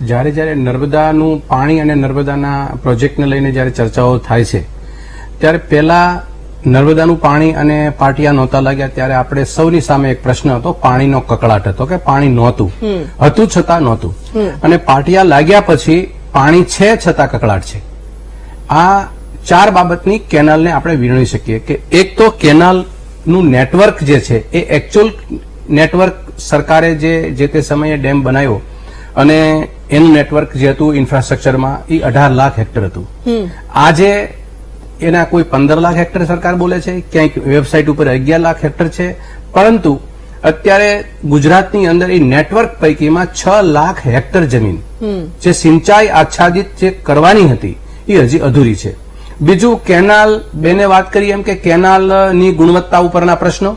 જ્યારે જ્યારે નર્મદાનું પાણી અને નર્મદાના પ્રોજેક્ટને લઈને જ્યારે ચર્ચાઓ થાય છે ત્યારે પહેલા નર્મદાનું પાણી અને પાટિયા નહોતા લાગ્યા ત્યારે આપણે સૌની સામે એક પ્રશ્ન હતો પાણીનો કકળાટ હતો કે પાણી નહોતું. હતું છતાં નહોતું. અને પાટિયા લાગ્યા પછી પાણી છે છતાં કકળાટ છે. આ ચાર બાબતની કેનાલને આપણે વીણી શકીએ કે એક તો કેનાલનું નેટવર્ક જે છે એ એકચ્યુઅલ નેટવર્ક સરકારે જે જે તે સમયે ડેમ બનાવ્યો અને એનું નેટવર્ક જે હતું ઇન્ફ્રાસ્ટ્રક્ચરમાં એ અઢાર લાખ હેક્ટર હતું. આજે એના કોઈ પંદર લાખ હેક્ટર સરકાર બોલે છે ક્યાંક વેબસાઇટ ઉપર અગિયાર લાખ હેક્ટર છે પરંતુ અત્યારે ગુજરાતની અંદર એ નેટવર્ક પૈકીમાં છ લાખ હેક્ટર જમીન જે સિંચાઈ આચ્છાદિત જે કરવાની હતી એ હજી અધૂરી છે. બીજું કેનાલ બેને વાત કરી એમ કે કેનાલની ગુણવત્તા ઉપરના પ્રશ્નો.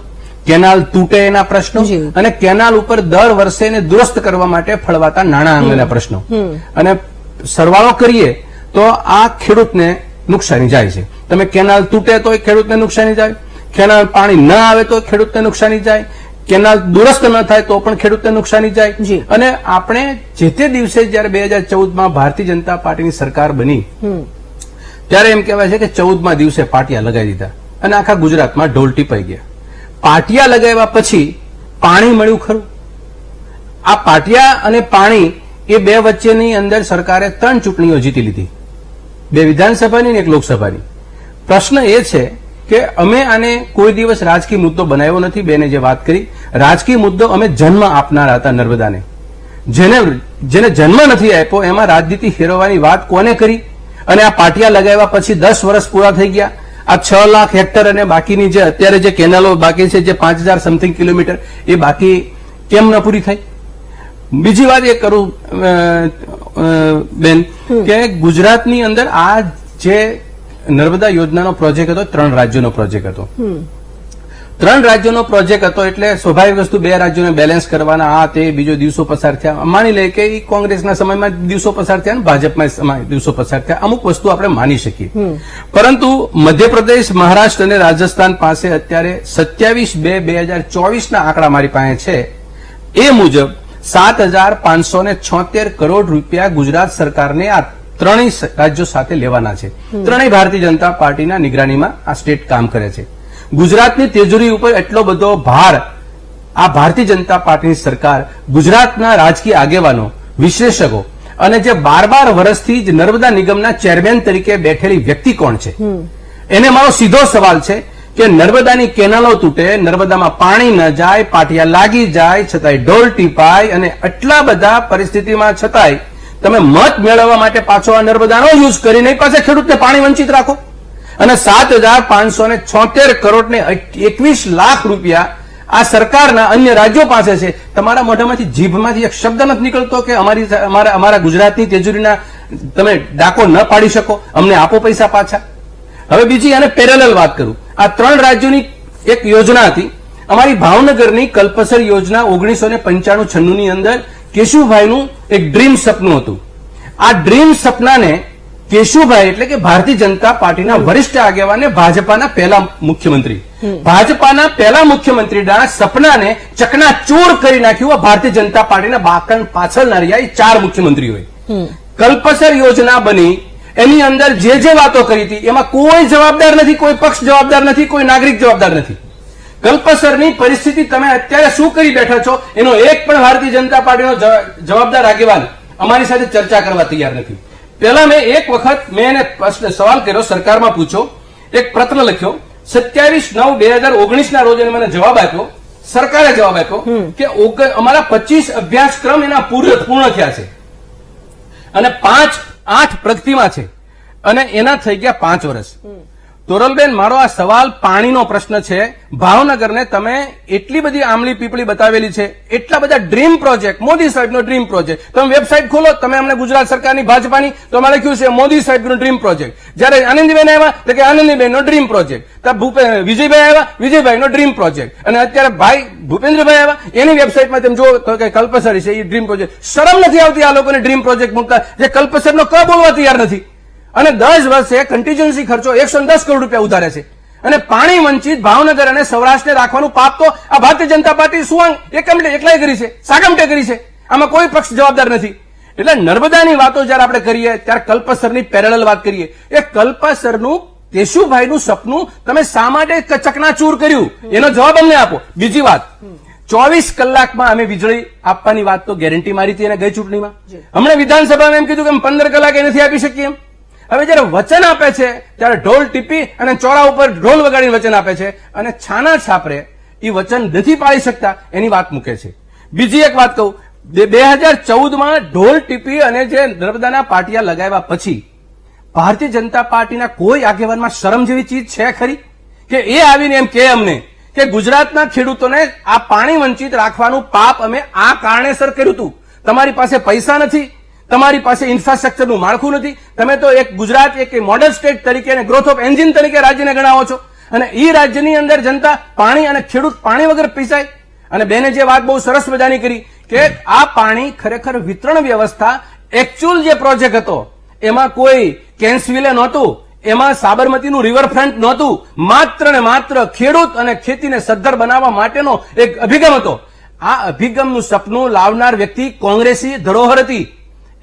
કેનાલ તૂટે એના પ્રશ્નો. અને કેનાલ ઉપર દર વર્ષે એને દુરસ્ત કરવા માટે ફળવાતા નાણાં અંગેના પ્રશ્નો. અને સરવાળો કરીએ તો આ ખેડૂતને નુકસાની જાય છે. તમે કેનાલ તૂટે તો ખેડૂતને નુકસાની જાય. કેનાલ પાણી ન આવે તો ખેડૂતને નુકસાની જાય. કેનાલ દુરસ્ત ન થાય તો પણ ખેડૂતને નુકસાની જાય. અને આપણે જે તે દિવસે જયારે બે હજાર ચૌદમાં ભારતીય જનતા પાર્ટીની સરકાર બની ત્યારે એમ કહેવાય છે કે ચૌદમાં દિવસે પાટિયા લગાવી દીધા અને આખા ગુજરાતમાં ઢોલ ટીપાઈ ગયા. પાટિયા લગાવ્યા પછી પાણી મળ્યું ખરું? આ પાટિયા અને પાણી એ બે વચ્ચેની અંદર સરકારે ત્રણ ચૂંટણીઓ જીતી લીધી. બે વિધાનસભાની અને એક લોકસભાની. પ્રશ્ન એ છે કે અમે આને કોઈ દિવસ રાજકીય મુદ્દો બનાવ્યો નથી, બેને જે વાત કરી, રાજકીય મુદ્દો અમે જન્મ આપનાર હતા નર્મદાને. જેને જેને જન્મ નથી આપ્યો, એમાં રાજનીતિ ફેરવવાની વાત કોને કરી? અને આ પાટિયા લગાવ્યા પછી દસ વર્ષ પૂરા થઈ ગયા. આ છ લાખ હેક્ટર અને બાકીની જે અત્યારે જે કેનાલો બાકી છે જે પાંચ હજાર સમથિંગ કિલોમીટર એ બાકી કેમ ન પૂરી થઈ? બીજી વાત એ કરું બેન કે ગુજરાતની અંદર આ જે નર્મદા યોજનાનો પ્રોજેક્ટ હતો ત્રણ રાજ્યોનો પ્રોજેક્ટ હતો. ત્રણ રાજ્યોનો પ્રોજેક્ટ હતો એટલે સ્વાભાવિક વસ્તુ બે રાજ્યોને બેલેન્સ કરવાના આ તે બીજો દિવસો પસાર થયા. માની લે કે કોંગ્રેસના સમયમાં દિવસો પસાર થયા અને ભાજપમાં દિવસો પસાર થયા. અમુક વસ્તુ આપણે માની શકીએ. પરંતુ મધ્યપ્રદેશ મહારાષ્ટ્ર અને રાજસ્થાન પાસે અત્યારે સત્યાવીસ બે બે હજાર ચોવીસના આંકડા મારી પાસે છે. એ મુજબ સાત હજાર પાંચસો ને છોતેર કરોડ રૂપિયા ગુજરાત સરકારને આ ત્રણેય રાજ્યો સાથે લેવાના છે. ત્રણેય ભારતીય જનતા પાર્ટીના નિગરાનીમાં આ સ્ટેટ કામ કરે છે. ગુજરાતની તેજરી ઉપર એટલો બધો ભાર આ ભારતીય જનતા પાર્ટીની સરકાર ગુજરાતના રાજકીય આગેવાનો વિશ્લેષકો અને જે બાર બાર વર્ષથી જ નર્મદા નિગમના ચેરમેન તરીકે બેઠેલી વ્યક્તિ કોણ છે? એને મારો સીધો સવાલ છે કે નર્મદાની કેનાલો તૂટે નર્મદામાં પાણી ન જાય પાટિયા લાગી જાય છતાંય ઢોલ ટીપાય અને આટલા બધા પરિસ્થિતિમાં છતાંય તમે મત મેળવવા માટે પાછો આ નર્મદાનો યુઝ કરીને પાસે ખેડૂતને પાણી વંચિત રાખો. અને સાત હજાર પાંચસો ને છોતેર કરોડ ને એકવીસ લાખ રૂપિયા આ સરકારના અન્ય રાજ્યો પાસે છે. તમારા મોઢામાંથી જીભમાંથી એક શબ્દ નથી નીકળતો કે અમારી અમારા અમારા ગુજરાતની તેજુરીના તમે ડાકો ન પાડી શકો. અમને આપો પૈસા પાછા. હવે બીજી આને પેરેલલ વાત કરું. આ ત્રણ રાજ્યોની એક યોજના હતી. અમારી ભાવનગરની કલ્પસર યોજના ઓગણીસો ને પંચાણું છન્નુંની અંદર કેશુભાઈનું એક ડ્રીમ સપનું હતું. આ ડ્રીમ સપનાને કેશુભાઈ એટલે કે ભારતીય જનતા પાર્ટીના વરિષ્ઠ આગેવાને ભાજપાના પહેલા મુખ્યમંત્રી. ભાજપાના પહેલા મુખ્યમંત્રીના સપનાને ચકનાચૂર કરી નાખ્યું આ ભારતીય જનતા પાર્ટીના બાકન પાછળના રહ્યા એ ચાર મુખ્યમંત્રીઓએ. કલ્પસર યોજના બની એની અંદર જે જે વાતો કરી હતી એમાં કોઈ જવાબદાર નથી કોઈ પક્ષ જવાબદાર નથી કોઈ નાગરિક જવાબદાર નથી. કલ્પસરની પરિસ્થિતિ તમે અત્યારે શું કરી બેઠા છો એનો એક પણ ભારતીય જનતા પાર્ટીનો જવા- જવાબદાર આગેવાન અમારી સાથે ચર્ચા કરવા તૈયાર નથી. પહેલા મેં એક વખત મેં એને પ્રશ્ન સવાલ કર્યો સરકારમાં પૂછ્યો. એક પત્ર લખ્યો. સત્યાવીસ નવ બે હજાર ઓગણીસ ના રોજ એને મને જવાબ આપ્યો. સરકારે જવાબ આપ્યો કે અમારા પચીસ અભ્યાસક્રમ એના પૂર્ણ પૂર્ણ થયા છે. અને પાંચ આઠ પ્રગતિમાં છે. અને એના થઈ ગયા પાંચ વર્ષ. તોરલબેન, મારો આ સવાલ પાણીનો પ્રશ્ન છે. ભાવનગરને તમે એટલી બધી આમલી પીપળી બતાવેલી છે. એટલા બધા ડ્રીમ પ્રોજેક્ટ, મોદી સાહેબનો ડ્રીમ પ્રોજેક્ટ. તમે વેબસાઇટ ખોલો, તમે અમને ગુજરાત સરકારની ભાજપાની, તો અમે લખ્યું છે? મોદી સાહેબનો ડ્રીમ પ્રોજેક્ટ. જ્યારે આનંદીબેન આવ્યા તો કે આનંદીબેનનો ડ્રીમ પ્રોજેક્ટ. વિજયભાઈ આવ્યા, વિજયભાઈનો ડ્રીમ પ્રોજેક્ટ. અને અત્યારે ભાઈ ભૂપેન્દ્રભાઈ આવ્યા, એની વેબસાઇટમાં તમે જુઓ તો કે કલ્પસરી છે, એ ડ્રીમ પ્રોજેક્ટ. શરમ નથી આવતી આ લોકોને ડ્રીમ પ્રોજેક્ટ મૂકતા, જે કલ્પસરનો ક બોલવા તૈયાર નથી. અને દસ વર્ષે કન્ટીજન્સી ખર્ચો એકસો દસ કરોડ રૂપિયા ઉધારે છે. અને પાણી વંચિત ભાવનગર અને સૌરાષ્ટ્રને રાખવાનું પાપ તો આ ભારતીય જનતા પાર્ટી શું એકમટે એકલાય કરી છે? સાગમટે કરી છે? આમાં કોઈ પક્ષ જવાબદાર નથી. એટલે નર્મદાની વાતો જયારે આપણે કરીએ ત્યારે કલ્પસરની પેરેલલ વાત કરીએ. એ કલ્પસરનું કેશુભાઈનું સપનું તમે શા માટે ચકનાચૂર કર્યું? એનો જવાબ અમને આપો. બીજી વાત. ચોવીસ કલાકમાં અમે વીજળી આપવાની વાત તો ગેરંટી મારી હતી એને ગઈ ચૂંટણીમાં. હમણાં વિધાનસભામાં એમ કીધું કે પંદર કલાક એ નથી આપી શકીએ એમ. હવે જ્યારે વચન આપે છે, ત્યારે ઢોલ ટીપી અને ચોરા ઉપર ઢોલ વગાડીને વચન આપે છે અને છાના છાપરે એ વચન નથી પાળી શકતા, એની વાત મૂકે છે. બીજી એક વાત કહું, બે હજાર ચૌદમાં ઢોલ ટીપી અને જે નર્મદાના પાટિયા લગાવ્યા પછી, ભારતીય જનતા પાર્ટીના કોઈ આગેવાનમાં શરમ જેવી ચીજ છે ખરી? કે એ આવીને એમ કે અમને કે ગુજરાતના ખેડૂતોને આ પાણી વંચિત રાખવાનું પાપ અમે આ કારણેસર કર્યું હતું તમારી પાસે પૈસા નથી તમારી પાસે ઇન્ફ્રાસ્ટ્રક્ચરનું માળખું નથી. તમે તો એક ગુજરાત એક મોડલ સ્ટેટ તરીકે અને ગ્રોથ ઓફ એન્જિન તરીકે રાજ્યને ગણાવો છો. અને એ રાજ્યની અંદર જનતા પાણી અને ખેડૂત પાણી વગર પીસાય. અને બેને જે વાત બહુ સરસ મજાની કરી કે આ પાણી ખરેખર વિતરણ વ્યવસ્થા એકચ્યુઅલ જે પ્રોજેક્ટ હતો, એમાં કોઈ કેન્સવિલે નહોતું, એમાં સાબરમતીનું રિવરફ્રન્ટ નહોતું, માત્ર ને માત્ર ખેડૂત અને ખેતીને સદ્ધર બનાવવા માટેનો એક અભિગમ હતો. આ અભિગમનું સપનું લાવનાર વ્યક્તિ કોંગ્રેસી ધરોહર હતી.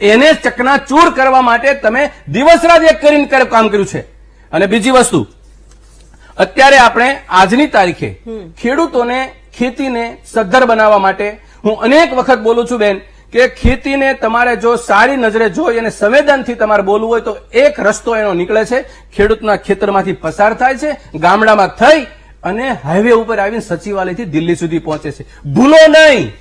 એને ચકનાચૂર કરવા માટે તમે દિવસ રાત એક કરીને કામ કર્યું છે. અને બીજી વસ્તુ અત્યારે આપણે આજની તારીખે ખેડૂતોને ખેતીને સદ્ધર બનાવવા માટે હું અનેક વખત બોલું છું બેન કે ખેતીને તમારે જો સારી નજરે જોઈ અને સંવેદનથી તમારે બોલવું હોય તો એક રસ્તો એનો નીકળે છે. ખેડૂતના ખેતરમાંથી પસાર થાય છે ગામડામાં થઈ અને હાઈવે ઉપર આવીને સચિવાલયથી દિલ્હી સુધી પહોંચે છે. ભૂલો નહીં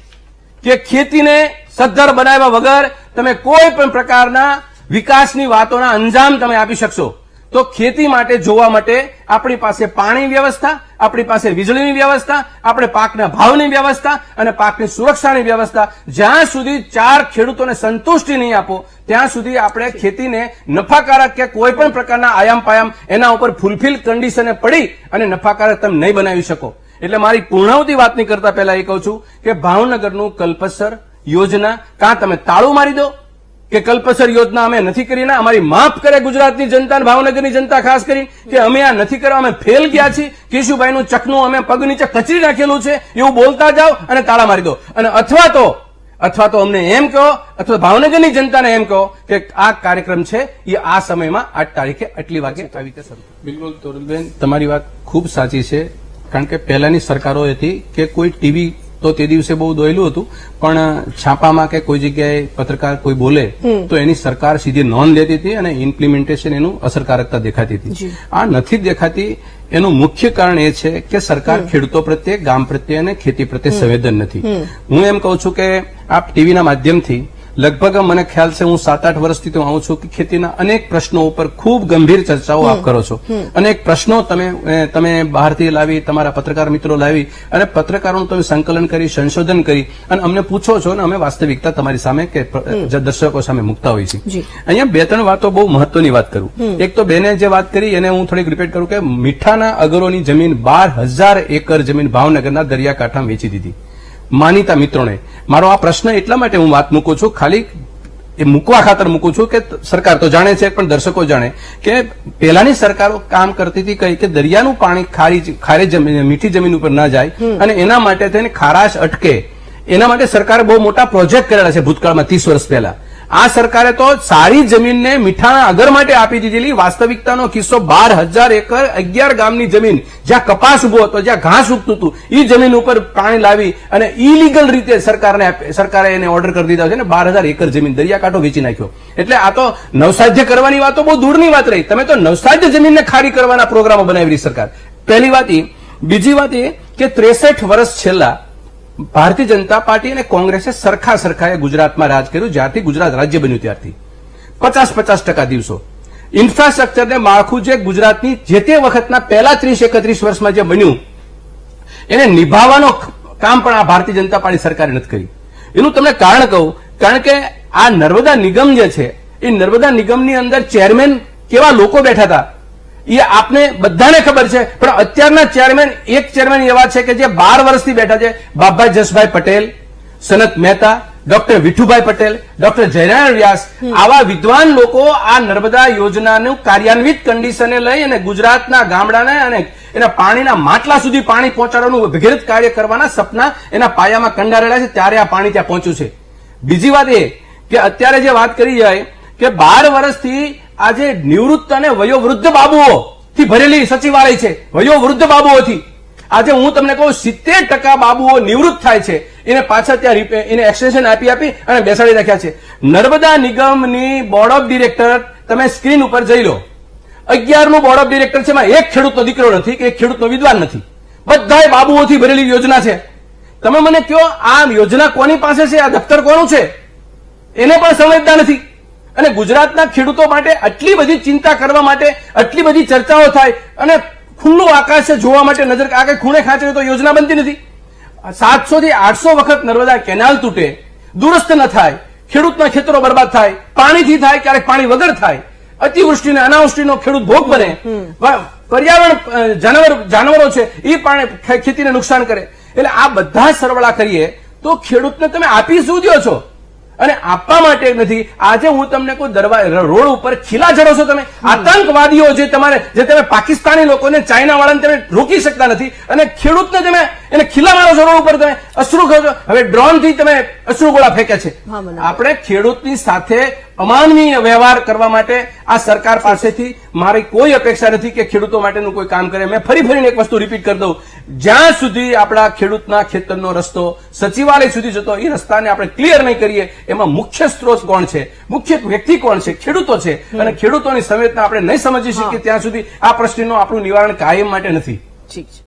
કે ખેતીને સદ્ધર બનાવ્યા વગર તમે કોઈ પણ પ્રકારના વિકાસની વાતોના અંજામ તમે આપી શકશો. તો ખેતી માટે જોવા માટે આપણી પાસે પાણી વ્યવસ્થા, આપણી પાસે વીજળીની વ્યવસ્થા, આપણે પાકના ભાવની વ્યવસ્થા અને પાકની સુરક્ષાની વ્યવસ્થા. જ્યાં સુધી ચાર ખેડૂતોને સંતુષ્ટિ નહીં આપો, ત્યાં સુધી આપણે ખેતીને નફાકારક કે કોઈ પણ પ્રકારના આયામ પાયામ એના ઉપર ફૂલફિલ કન્ડિશને પડી અને નફાકારક તમે નહીં બનાવી શકો. એટલે મારી પૂર્ણાવતી વાતની કરતા પહેલા એ કહું છું કે ભાવનગરનું કલ્પસર યોજના કાં તમે તાળું મારી દો કે કલ્પસર યોજના અમે નથી કરી, ના, અમારી માફ કરે ગુજરાતની જનતા ભાવનગરની જનતા ખાસ કરી કે અમે આ નથી કરવા, અમે ફેલ ગયા છીએ. કેશુભાઈનું ચકનું અમે પગ નીચે કચરી નાખેલું છે, એવું બોલતા જાઓ અને તાળા મારી દો. અને અથવા તો અથવા તો અમને એમ કહો, અથવા ભાવનગરની જનતાને એમ કહો કે આ કાર્યક્રમ છે, એ આ સમયમાં આઠ તારીખે આટલી વાગે આવી રીતે બિલકુલ, તોરલબેન, તમારી વાત ખૂબ સાચી છે. કારણ કે પહેલાની સરકારો હતી કે કોઈ ટીવી તો તે દિવસે બહુ દોયેલું હતું. પણ છાપામાં કે કોઈ જગ્યાએ પત્રકાર કોઈ બોલે તો એની સરકાર સીધી નોંધ લેતી હતી અને ઇમ્પ્લિમેન્ટેશન એનું અસરકારકતા દેખાતી હતી. આ નથી દેખાતી. એનું મુખ્ય કારણ એ છે કે સરકાર ખેડૂતો પ્રત્યે ગામ પ્રત્યે અને ખેતી પ્રત્યે સંવેદન નથી. હું એમ કહું છું કે આપ ટીવીના માધ્યમથી લગભગ મને ખ્યાલ છે હું સાત આઠ વર્ષથી તો આવું છું કે ખેતીના અનેક પ્રશ્નો ઉપર ખૂબ ગંભીર ચર્ચાઓ આપ કરો છો. અનેક પ્રશ્નો તમે તમે બહારથી લાવી તમારા પત્રકાર મિત્રો લાવી અને પત્રકારોનું તમે સંકલન કરી સંશોધન કરી અને અમને પૂછો છો અને અમે વાસ્તવિકતા તમારી સામે કે દર્શકો સામે મૂકતા હોઈએ છીએ. અહીંયા બે ત્રણ વાતો બહુ મહત્વની વાત કરું. એક તો બેને જે વાત કરી એને હું થોડીક રિપીટ કરું કે મીઠાના અગરોની જમીન બાર હજાર એકર જમીન ભાવનગરના દરિયાકાંઠામાં વેચી દીધી. માનીતા મિત્રોને મારો આ પ્રશ્ન એટલા માટે હું વાત મૂકું છું ખાલી એ મૂકવા ખાતર મૂકું છું કે સરકાર તો જાણે છે પણ દર્શકો જાણે કે પહેલાની સરકારો કામ કરતી હતી કઈ કે દરિયાનું પાણી ખારી ખારી જમીન મીઠી જમીન ઉપર ના જાય. અને એના માટે થઈને ખારાશ અટકે. એના માટે સરકારે બહુ મોટા પ્રોજેક્ટ કરેલા છે ભૂતકાળમાં ત્રીસ વર્ષ પહેલા. આ સરકારે તો સારી જમીનને મીઠાણા અગર માટે આપી દીધેલી વાસ્તવિકતાનો કિસ્સો બાર હજાર એકર અગિયાર ગામની જમીન જ્યાં કપાસ ઊભો હતો, જ્યાં ઘાસ ઉગતું હતું એ જમીન ઉપર પાણી લાવી અને ઇલીગલ રીતે સરકારને સરકારે એને ઓર્ડર કરી દીધા છે ને બાર હજાર એકર જમીન દરિયાકાંઠો વેચી નાખ્યો. એટલે આ તો નવસાધ્ય કરવાની વાતો બહુ દૂરની વાત રહી. તમે તો નવસાધ્ય જમીનને ખારી કરવાના પ્રોગ્રામો બનાવી સરકાર. પહેલી વાત એ બીજી વાત એ કે ત્રેસઠ વર્ષ છેલ્લા ભારતીય જનતા પાર્ટી અને કોંગ્રેસે સરખા સરખાએ ગુજરાતમાં રાજ કર્યું. જ્યારથી ગુજરાત રાજ્ય બન્યું ત્યારથી. પચાસ પચાસ ટકા દિવસો. ઇન્ફ્રાસ્ટ્રક્ચરને માળખું જે ગુજરાતની જે તે વખતના પહેલા ત્રીસ એકત્રીસ વર્ષમાં જે બન્યું, એને નિભાવવાનો કામ પણ આ ભારતીય જનતા પાર્ટી સરકારે નથી કરી એનું તમને કારણ કહું, કારણ કે આ નર્મદા નિગમ જે છે, એ નર્મદા નિગમની અંદર ચેરમેન કેવા લોકો બેઠા હતા? એ આપને બધાને ખબર છે. પણ અત્યારના ચેરમેન એક ચેરમેન એવા છે કે જે બાર વર્ષથી બેઠા છે. બાપભાઈ જસભાઈ પટેલ સનત મહેતા ડોક્ટર વિઠુભાઈ પટેલ ડોક્ટર જયનારાયણ વ્યાસ આવા વિદ્વાન લોકો આ નર્મદા યોજનાનું કાર્યાન્વિત કન્ડિશને લઈ અને ગુજરાતના ગામડાને અને એના પાણીના માટલા સુધી પાણી પહોંચાડવાનું ભગીરથ કાર્ય કરવાના સપના એના પાયામાં કંડારેલા છે. ત્યારે આ પાણી ત્યાં પહોંચ્યું છે. બીજી વાત એ કે અત્યારે જે વાત કરી જાય કે બાર વર્ષથી આજે નિવૃત્ત અને વયોવૃદ્ધ બાબુઓ થી ભરેલી સચિવાલય છે. વયોવૃદ્ધ બાબુઓથી. આજે હું તમને કહું, સિત્તેર ટકા બાબુઓ નિવૃત્ત થાય છે. એને પાછા ત્યાં એને એક્સટેન્શન આપી આપી અને બેસાડી રાખ્યા છે. નર્મદા નિગમની બોર્ડ ઓફ ડિરેક્ટર તમે સ્ક્રીન ઉપર જઈ લો. અગિયારમું બોર્ડ ઓફ ડિરેક્ટર છે, એમાં એક ખેડૂતનો દીકરો નથી કે એક ખેડૂતનો વિદ્વાન નથી. બધાય બાબુઓથી ભરેલી યોજના છે. તમે મને કહો આ યોજના કોની પાસે છે, આ દફતર કોનું છે? એને પણ સમજતા નથી. અને ગુજરાતના ખેડૂતો માટે આટલી બધી ચિંતા કરવા માટે આટલી બધી ચર્ચાઓ થાય અને ખુલ્લું આકાશ જોવા માટે નજર આગળ ખૂણે ખાંચે તો યોજના બનતી નથી. સાતસો થી આઠસો વખત નર્મદા કેનાલ તૂટે દુરસ્ત ન થાય ખેડૂતના ખેતરો બરબાદ થાય પાણીથી થાય ક્યારેક પાણી વગર થાય અતિવૃષ્ટિ અને અનાવૃષ્ટિનો ખેડૂત ભોગ બને. પર્યાવરણ જાનવર જાનવરો છે એ પાણી ખેતીને નુકસાન કરે. એટલે આ બધા સરવાળા કરીએ તો ખેડૂતને તમે આપી શું દો છો? અને આપવા માટે નથી. આજે હું તમને કોઈ દરવાજા રોડ ઉપર ખીલા ચડો છો તમે? આતંકવાદીઓ જે તમારે જે તમે પાકિસ્તાની લોકોને ચાઇના વાળાને તમે રોકી શકતા નથી અને ખેડૂતને તમે એને ખીલા મારો છો રોડ ઉપર તમે અશ્રુ છો. હવે ડ્રોનથી તમે અશ્રુ ગોળા ફેંકે છે. આપણે ખેડૂતની સાથે અમાનવીય વ્યવહાર કરવા માટે આ સરકાર પાસેથી મારી કોઈ અપેક્ષા નથી કે ખેડૂતો માટેનું કોઈ કામ કરે. મેં ફરી ફરીને એક વસ્તુ રિપીટ કરી દઉં. જ્યાં સુધી આપણા ખેડૂતના ખેતરનો રસ્તો સચિવાલય સુધી જતો એ રસ્તાને આપણે ક્લિયર નહીં કરીએ એમાં મુખ્ય સ્ત્રોત કોણ છે? મુખ્ય વ્યક્તિ કોણ છે? ખેડૂતો છે. અને ખેડૂતોની સંવેદના આપણે નહીં સમજી શકીએ ત્યાં સુધી આ પ્રશ્નનું આપણું નિવારણ કાયમ માટે નથી. ઠીક છે.